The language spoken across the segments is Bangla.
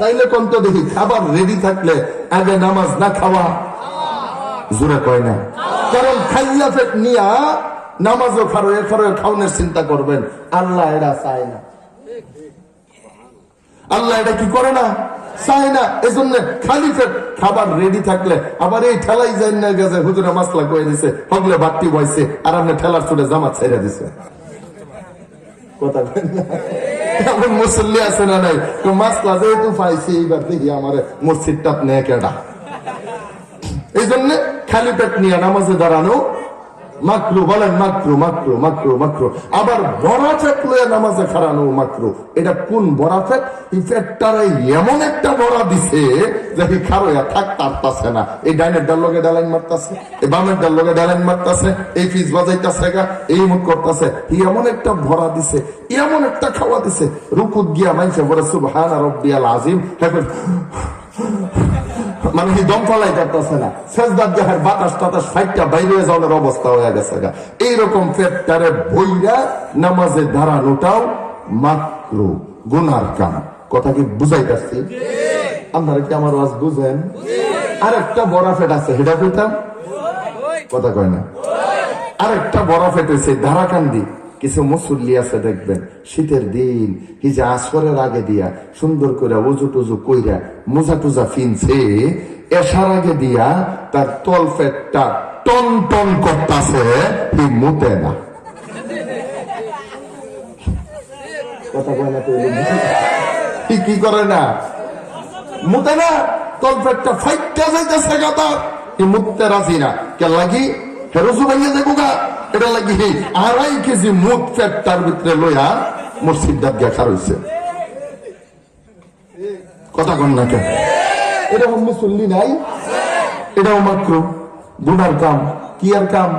তাইলে কোন তো দেখি, খাবার রেডি থাকলে আগে নামাজ না খাওয়া? জোরে কয় না। কারণ খাইয়া ফেট নিয়া নামাজও খারো এ খারো খাওয়ানোর চিন্তা করবেন। আল্লাহ এরা চায় না। আল্লাহ এটা কি করে না? চায় না। এই জন্য খালি পেট খাবার রেডি থাকলে আবার এই ঠেলাই যাই না গেছে, হুজুরে মাসলা কয়ে দিছে, হগলে বাড়তি বয়সে আর আপনি ঠেলার চলে জামা ছেড়ে দিছে। কথা বলেন মুসল্লি আছে না নাই? তো মাসলা যেহেতু পাইছি, এইবার দেখি আমার মসজিদটা আপনি এই জন্য খালি পেট নিয়ে নামাজে দাঁড়ানো মাকরু, বলেন মাকরু মাকরু মাকরু মাকরু। আবার বড়া ফেট লয়ে নামাজে খারানো মাকরু। এটা কোন ফেট এই এমন একটা বড়া দিছে যে কি খারোয়া থাক পারতাছে না। এই ডাইনের ডাল লগে ডালাইন মারতাছে, এই বামের ডাল লগে ডালাইন মারতাছে, এই ফিস বাজাইতাছে গা, এই মুখ করতাছে। এই এমন একটা ভরা দিছে, এমন একটা খাওয়া দিছে। রুকুত গিয়া মাইছে বলে, সুবহান রব্বিয়াল আজিম। এখন মানে দম ফলাই না? দেহের বাতাস ফাইটটা বাইরে যাওয়ার অবস্থা হয়ে গেছে গা। এইরকম বইরা মাত্র গুনার কাম। কথা কি বুঝাইতেছি? আপনারা কি আমার বুঝেন? আর একটা বড় ফেট আছে, সেটা কথা কয় না? আরেকটা বড় ফেট ধারাকান্দি। কিছু মুসল্লি আছে দেখবেন। শীতের দিন, এই যে আসরের আগে দিয়া সুন্দর করে উজু টুজু কইরা মোজা টুজা ফিনছে, এসার আগে দিয়া তার তল ফেটটা টন টন করতাছে, হি মুতে না। কথা কি কি করে না? মুতে না? তল ফাইটটা যাইতেছে গাতা ই মুততে রাজি না। কে লাগি? হেরোজু ভাইয়া দেখো গা। এটা লাগি আড়াই কেজি মুত পেটটার ভিতরে লইয়া মসজিদ দাব গিয়া খার কথা কন না কেন? এটা মুসল্লি নাই? এটাও মাত্র গুনার কাম। কি আর কাম?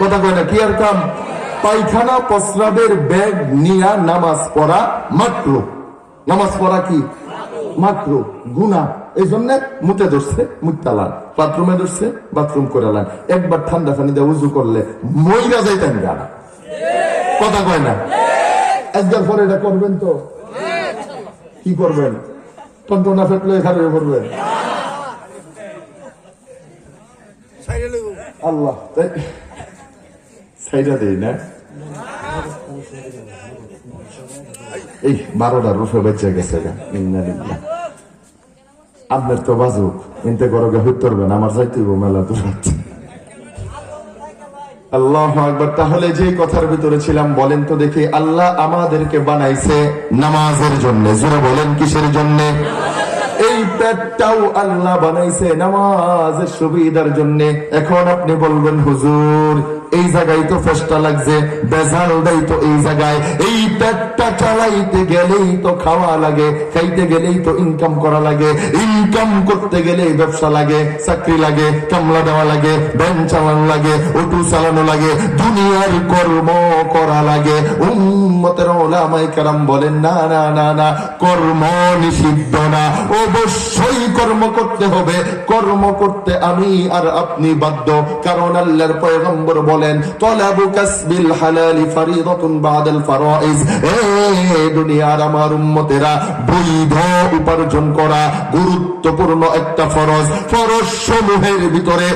কথা কয় না, কি আর কাম? পায়খানা প্রস্রাবের ব্যাগ নিয়া নামাজ পড়া মাত্র নামাজ পড়া কি? মাত্র গুনা এই জন্য মুতে ধরছে মুতালান বাথরুমে ধরছে বাথরুম করালান একবার ঠান্ডা পানি দিয়ে উজু করলে মইরা যাইতেন গানা কথা কয় না? একবার পরে এটা করবেন তো? কি করবেন? টন্টনা ফেটলে এখানে করবেন। আল্লাহ তাই? সাইডা দেই না? এই বারোটা রুফে বেঁচে গেছে লিল্লাহ। আপনার তো বাজুক ইনতে করো গে হইতে আমার যাইতে হইবো মেলা আল্লাহ তাহলে যে কথার ভিতরে ছিলাম, বলেন তো দেখি আল্লাহ আমাদেরকে বানাইছে নামাজের জন্য। জোরে বলেন কিসের জন্য? এই পেটটাও আল্লাহ বানাইছে নামাজের সুবিধার জন্য। এখন আপনি বলবেন, হুজুর এই জায়গায় তো ফেসটা লাগছে, বেজাল দেয় তো এই জায়গায়। এই পেটটা চালাইতে গেলেই তো খাওয়া লাগে, খাইতে গেলেই তো ইনকাম করা লাগে ইনকাম করতে গেলে ব্যবসা লাগে, চাকরি লাগে, কামলা দেওয়া লাগে, ব্যাংক চালানো লাগে, অটো চালানো লাগে, দুনিয়ার কর্ম করা লাগে। উম্মতের ওলামাই কারাম বলেন, না না না না, কর্ম নিষিদ্ধ না। অবশ্যই কর্ম করতে হবে। কর্ম করতে আমি আর আপনি বাধ্য। কারণ আল্লাহর পয়গম্বর বলেন তলাবু কাসবিল হালালি ফারিদাতুন বাদাল ফারাইজ। এ দুনিয়ার আমার উম্মতেরা, বৈধ উপার্জন করা গুরুত্বপূর্ণ একটা ফরজ। ফরজ সমূহের ভিতরে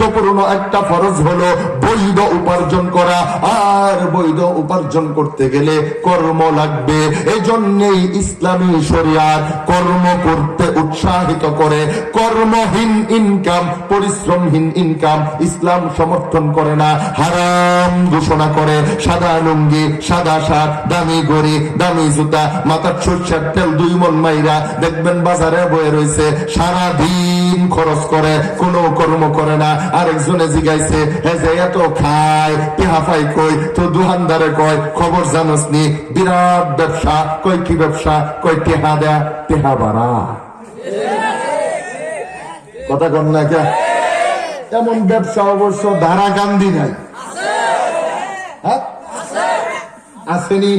গুরুত্বপূর্ণ একটা ফরজ হলো বৈধ উপার্জন করা। আর বৈধ উপার্জন করতে গেলে কর্ম লাগবে। এজন্যই ইসলামী শরিয়াত কর্ম করতে উৎসাহিত করে। কর্মহীন ইনকাম পরিশ্রমহীন ইনকাম ইসলাম সমর্থন করে না। হারাম ঘোষণা করে। সাদা লুঙ্গি, সাদা শার্ট, দামি গড়ি দামি জুতা, মাথার সরষের তেল দুই মন মাইরা দেখবেন বাজারে বয়ে রয়েছে সারা দিন খরচ করে, কোনো কর্ম করে না। আরেকজনে জিগাইছে হে এত খায় টেহা পাই কই? তো দুহানদারে কয়, খবর জানোস নি, বিরাট ব্যবসা। কই কি ব্যবসা? কই টেহা দেয়া টেহা বাড়া কথা কন না কে? এমন ব্যবসা অবশ্য ধারা গান্ধী নাই। হ্যাঁ? আসেনি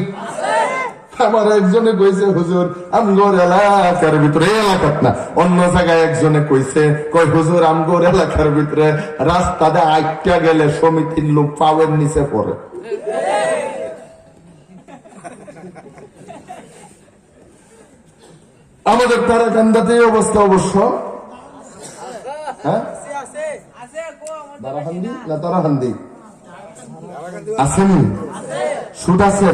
আমার একজনে কইছে, হুজুর, আমগর এলাকার ভিতরে এলাকাত না। অন্য জায়গায় একজনে কইছে, কই হুজুর, আমগর এলাকার ভিতরে রাস্তাতে আইটা গেলে সমিতির লোক পাওয়ের নিচে পড়ে। আমাদের তারাকান্দাতে এই অবস্থা অবশ্য। হ্যাঁ? দারাহান্দি না তারাহান্দি আসেনি সুদ আছে?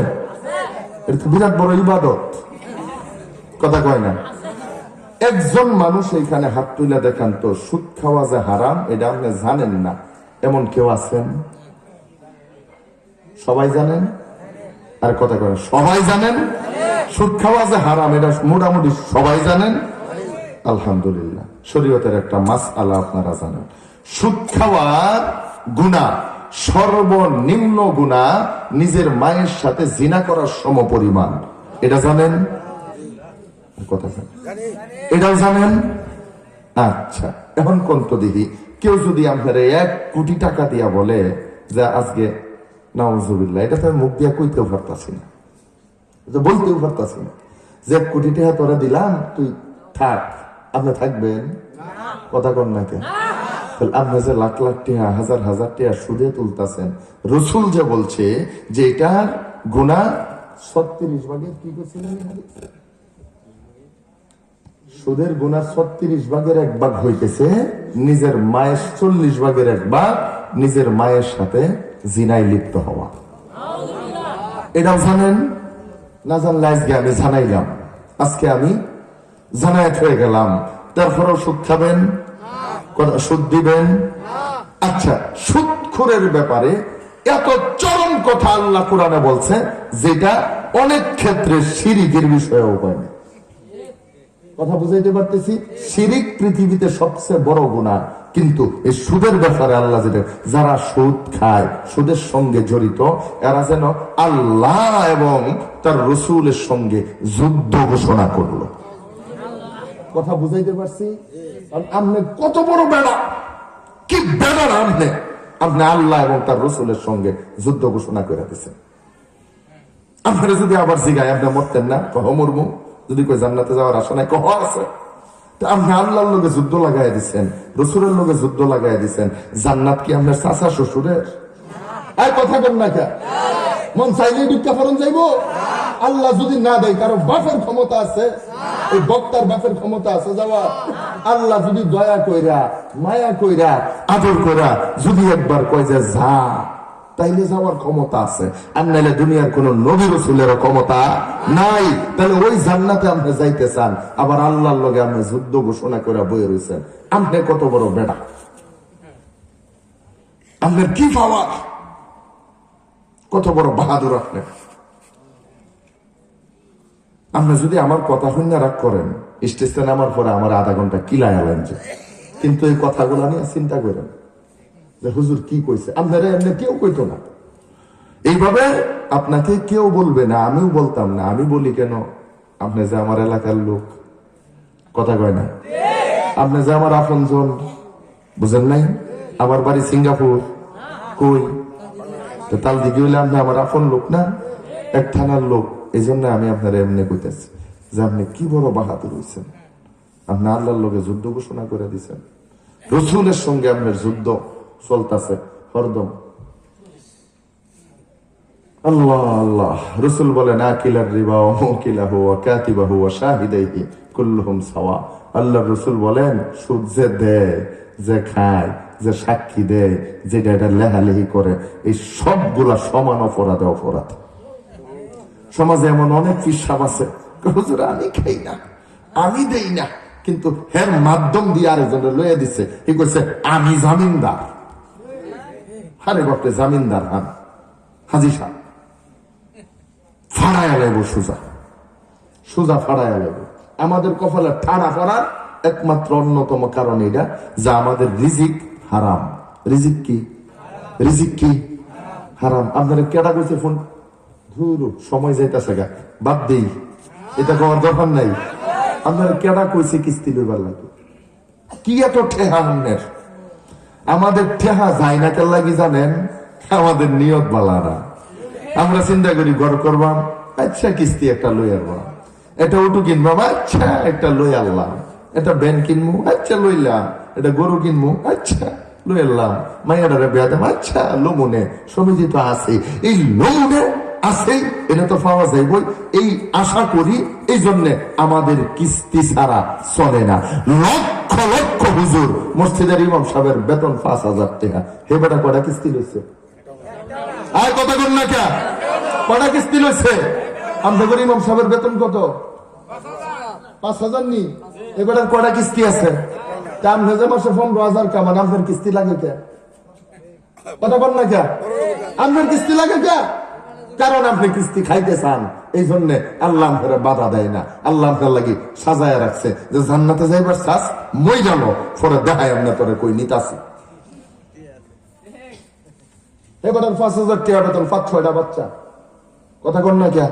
বিরাট বড় ইবাদত। কথা কয় না। একজন মানুষ এইখানে হাত তুলে দেখান তো, সুদ খাওয়া যে হারাম, এটা আপনি জানেন না। এমন কেউ আছেন? সবাই জানেন? আর কথা কয় সবাই জানেন? সুদ খাওয়া যে হারাম, এটা মোটামুটি সবাই জানেন? আলহামদুলিল্লাহ। শরীয়তের একটা মাস আলা আপনারা জানেন। সুদ খাওয়ার গুণা সর্বনিম্ন গুণা নিজের মায়ের সাথে জিনা করার সম পরিমাণ। এটা জানেন? কথা জানেন। এটাও জানেন? আচ্ছা এখন কোন তো দিদি কেউ যদি আপনার এক কোটি টাকা দিয়া বলে যে আজকে নাউজুবিল্লাহ এটা তো আমি মুখ দিয়া কইতেও পারতাছি না। বলতেও পারতাছি না। যে এক কোটি টাকা তোরা দিলাম তুই থাক। আপনি থাকবেন? কথা কন না কেন? আপনি যে লাখ লাখ হাজার হাজার সুদে তুলতাছেন। রসুল যে বলছে যে এটার গুণা ছত্রিশ ভাগের কি করছিলেন সুদের গুণার ছত্রিশ ভাগের এক ভাগ হইতেছে, নিজের মায়ের চল্লিশ ভাগের এক ভাগ, নিজের মায়ের সাথে জিনায় লিপ্ত হওয়া। এটাও জানেন? না জানলে আজকে আমি জানাইলাম। আজকে আমি জানায়াত হয়ে গেলাম। তারপরেও সুদ খাবেন সুদ দিবেন? আচ্ছা সুদখোরের ব্যাপারে এত চরম কথা আল্লাহ কোরআনে বলছে যেটা অনেক ক্ষেত্রে সিরিকের বিষয়ে উপায় নেই কথা বুঝাইতে পারতেছি? শিরিক পৃথিবীতে সবচেয়ে বড় গুণা। কিন্তু এই সুদের ব্যাপারে আল্লাহ যেটা যারা সুদ খায় সুদের সঙ্গে জড়িত এরা যেন আল্লাহ এবং তার রসুলের সঙ্গে যুদ্ধ ঘোষণা করল। কথা বুঝাইতে পারছি? আপনি কত বড় বেড়া। কি বেড়া আপনি আপনি আল্লাহ এবং তার রসুলের সঙ্গে যুদ্ধ ঘোষণা করে দিচ্ছেন আপনারা যদি আবার জিগায়, আপনি মরতেন না? কহ মরমু যদি কই জান্নাতে যাওয়ার আশা নাই, কহ, আছে। আপনি আল্লাহর লোকে যুদ্ধ লাগাই দিচ্ছেন রসুলের লোকে যুদ্ধ লাগাই দিচ্ছেন জান্নাত কি আপনার চাচা শ্বশুরের? আর কথা বল না কে মন চাইলে ভিক্ষা ফরন যাইব। আল্লাহ যদি না দেয়, কারও বাপের ক্ষমতা আছে। এই বক্তার বাপের ক্ষমতা আছে যাওয়া। আল্লাহ যদি দয়া কইরা, মায়া কইরা, আদর কইরা যদি একবার কয় যে যা, তাইলে যাওয়ার ক্ষমতা আছে। আর নাইলে দুনিয়ার কোন নবী রসুলের ক্ষমতা নাই। তাহলে ওই জান্নাতে আপনি যাইতে চান। আবার আল্লাহর লগে আপনি যুদ্ধ ঘোষণা করে বয়ে রয়েছেন আপনি কত বড় বেড়া আপনার কি পাওয়ার কত বড় বাহাদুর আপনি। আপনি যদি আমার কথা শুনে রাগ করেন, স্টেশনে নামার পরে আমার আধা ঘণ্টা কিলাই আলেন যে কিন্তু এই কথাগুলো নিয়ে চিন্তা করেন যে হুজুর কি কইছে? আপনারা এমনি কেউ কইতো না। এইভাবে আপনাকে কেউ বলবে না, আমিও বলতাম না। আমি বলি কেন? আপনি যে আমার এলাকার লোক। কথা কয় না? আপনি যে আমার আপন জন বুঝেন নাই? আমার বাড়ি সিঙ্গাপুর। কই? তো তাল দিকে হইলে আপনি আমার আপন লোক না? এক থানার লোক। এই জন্য আমি আপনার এমনি কইতেছি যে আপনি কি বড় বাহাদুর হয়েছেন আপনি আল্লাহর লোকে যুদ্ধ ঘোষণা করে দিছেন। রসুলের সঙ্গে আপনার যুদ্ধ চলতেছে, হরদম। আল্লাহ আল্লাহ। রসুল বলেন, আকিলার রিবা সাওয়া। আল্লাহ রসুল বলেন, সুদ যে দেয়, যে খায়, যে সাক্ষী দেয়, যেটা এটা লেহালেহি করে, এই সবগুলা সমান অপরাধে অপরাধ। সমাজে এমন অনেক পিসাব আছে। আমি খাই না। আমি দেই না। কিন্তু হের মাধ্যম দিয়ে আরেকজনের লয়ে দিছে। কি করছে আমি জামিনদার। হারে বাপরে, জামিনদার হান হাজি সাহ ফাড়ায় ফাড়ায় আমাদের কপালে ঠাড়া পড়ার একমাত্র অন্যতম কারণ এটা যা আমাদের রিজিক হারাম। রিজিক কি? রিজিক কি? হারাম। আপনারা কেটা কইছে ফোন? সময় গা, বাদ দেই। এটা দরকার নাই। কইছে কিস্তি লইবার লাগে? কি এত ঠেহা আমাদের ঠেহা যায় না কেন লাগি জানেন? আমাদের নিয়ত বালারা। আমরা চিন্তা করি, ঘর করবাম আচ্ছা কিস্তি একটা লই আনবাম এটা উটু কিনবাম আচ্ছা একটা লই আনলাম। এটা ব্যান কিনবো আচ্ছা লইলাম। এটা গরু কিনবো আচ্ছা লই আনলাম। মাইয়াডারে বেয়া আচ্ছা লোমনে, সমিতি তো আছে এই লোমনে আছে, এটা তো পাওয়া যাইবই। এই আশা করি এই জন্য আমাদের কিস্তি ছাড়া চলে না। লক্ষ লক্ষ হুজুর মসজিদের ইমাম সাহেবের বেতন পাঁচ হাজার টাকা। হে বেটা কটা কিস্তি লইছে? আর কথা কর না কে কটা কিস্তি লইছে? আমাদের ইমাম সাহেবের বেতন কত? পাঁচ হাজার নি? এবার আর কটা কিস্তি আছে? তা আপনি যে মাসে পনেরো হাজার কামান আপনার কিস্তি লাগে কে? কথা বল না কে আপনার কিস্তি লাগে কে? কারণ আপনি কিস্তি খাইতে চান এই জন্য আল্লাহ আপনারা বাধা দেয় না। আল্লাহ ফের লাগি সাজায় রাখছে যে জান্নাতে যাইবার শ্বাস মই জানো পরে দেখায় আমরা তোরে কই নিতাছি। এবার পাঁচ হাজার টাকা বেতন, পাঁচ, ছয়টা বাচ্চা। কথা কন না কে?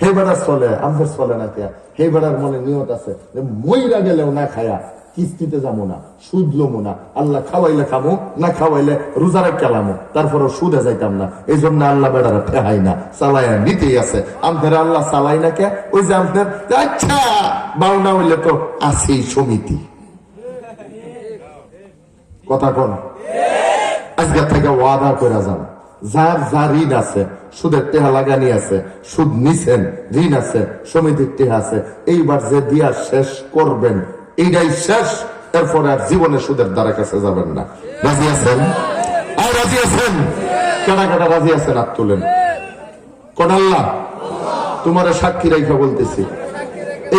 হে বেড়ার চলে আমাদের চলে না কে? হে বেড়ার মনে নিয়ত আছে যে গেলেও না খায়া কিস্তিতে যাব না, সুদ লমো না। আল্লাহ খাওয়াইলে খাব না খাওয়াইলে রোজা রাখালামো তারপরে সুদে যাইতাম না। এই জন্য আল্লাহ বেড়ারা ঠেহাই না চালাইয়া নিতেই আছে। আমাদের আল্লাহ চালাই না কে? ওই যে আমাদের আচ্ছা বাউনা হইলে তো আছেই সমিতি। কথা কোন। আজকে থেকে ওয়াদা করে যান। যার যা ঋণ আছে, সুদের টেহা লাগানি আছে, সুদ নিছেন, ঋণ আছে, সমিতির টেহা আছে, এইবার যে দিয়া শেষ করবেন, এইটাই শেষ, এরপরে আর জীবনে সুদের দ্বারা কাছে যাবেন না। রাজি আছেন? আর রাজি আছেন? কাটা রাজি আছেন? তুলেন। তোমার সাক্ষী রেখা বলতেছি,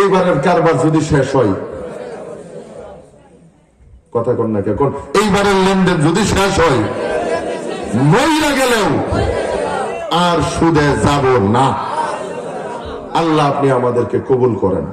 এইবারের কারবার যদি শেষ হয়, কথা কন না কে? কোন? এইবারের লেনদেন যদি শেষ হয় মইরা গেলেও আর সুদে যাব না। আল্লাহ আপনি আমাদেরকে কবুল করেন।